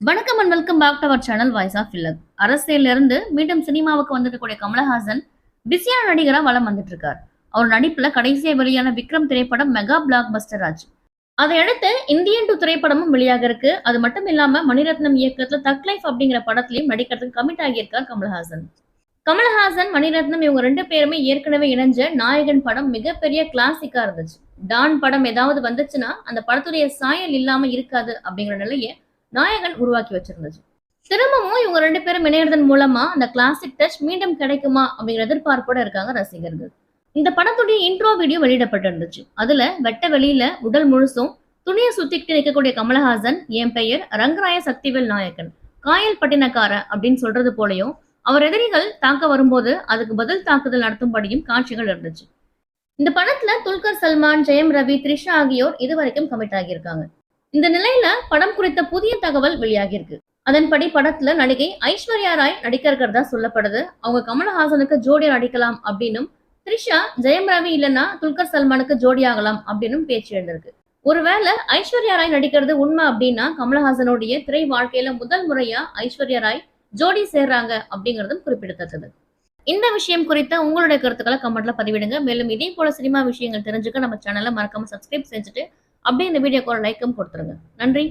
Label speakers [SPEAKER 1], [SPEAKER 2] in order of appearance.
[SPEAKER 1] வணக்கம் and welcome back to our channel voice of இல்லக் அரசியல்ல இருந்து மீண்டும் சினிமாவுக்கு வந்திருக்கக்கூடிய கமலஹாசன் பிஸியான நடிகரா வலம் வந்துட்டு இருக்கார் அவர் நடிப்புல கடைசியா வெளியான விக்ரம் திரைப்படம் மெகா பிளாக் பஸ்டர் ஆச்சு. அதை அடுத்து இந்தியன் டூ திரைப்படமும் வெளியாக இருக்கு. அது மட்டும் இல்லாம மணிரத்னம் இயக்கத்துல தக் லைஃப் அப்படிங்கிற படத்திலையும் நடிக்கிறதுக்கு கமிட் ஆகியிருக்கார் கமலஹாசன். கமலஹாசன் மணிரத்னம் இவங்க ரெண்டு பேருமே ஏற்கனவே இணைஞ்ச நாயகன் படம் மிகப்பெரிய கிளாசிக்கா இருந்துச்சு. டான் படம் ஏதாவது வந்துச்சுன்னா அந்த படத்துடைய சாயல் இல்லாம இருக்காது அப்படிங்கிற நிலையை நாயகன் உருவாக்கி வச்சிருந்துச்சு திரும்பவும் இவங்க ரெண்டு பேரும் இணையதன் மூலமா அந்த கிளாசிக் டச் மீண்டும் கிடைக்குமா அப்படிங்கிற எதிர்பார்ப்போட இருக்காங்க ரசிகர்கள். இந்த படத்துடைய இன்ட்ரோ வீடியோ வெளியிடப்பட்டிருந்துச்சு. அதுல வெட்ட வெளியில உடல் முழுசும் துணியை சுத்திக்கிட்டு நிற்கக்கூடிய கமலஹாசன் என் பெயர் ரங்கராய சக்திவேல் நாயக்கன் காயல் பட்டினக்காரன் அப்படின்னு சொல்றது போலயும் அவர் எதிரிகள் தாக்க வரும்போது அதுக்கு பதில் தாக்குதல் நடத்தும்படியும் காட்சிகள் இருந்துச்சு. இந்த படத்துல துல்கர் சல்மான் ஜெயம் ரவி த்ரிஷா ஆகியோர் இதுவரைக்கும் கமிட் ஆகியிருக்காங்க. இந்த நிலையில படம் குறித்த புதிய தகவல் வெளியாகியிருக்கு. அதன்படி படத்துல நடிகை ஐஸ்வர்யா ராய் நடிக்க இருக்கிறதா சொல்லப்படுது. அவங்க கமலஹாசனுக்கு ஜோடியா நடிக்கலாம் அப்படின்னும் த்ரிஷா ஜெயம் ரவி இல்லைன்னா துல்கர் சல்மானுக்கு ஜோடி ஆகலாம் அப்படின்னும் பேச்சு எழுந்திருக்கு. ஒருவேளை ஐஸ்வர்யா ராய் நடிக்கிறது உண்மை அப்படின்னா கமலஹாசனுடைய திரை வாழ்க்கையில முதல் முறையா ஐஸ்வர்யா ராய் ஜோடி சேர்றாங்க அப்படிங்கிறதும் குறிப்பிடத்தக்கது. இந்த விஷயம் குறித்த உங்களுடைய கருத்துக்களை கமெண்ட்ல பதிவிடுங்க. மேலும் இதே போல சினிமா விஷயங்கள் தெரிஞ்சுக்க நம்ம சேனலை மறக்காம சப்ஸ்கிரைப் செஞ்சுட்டு அப்படியே இந்த வீடியோக்கு ஒரு லைக்கும் கொடுத்துருங்க. நன்றி.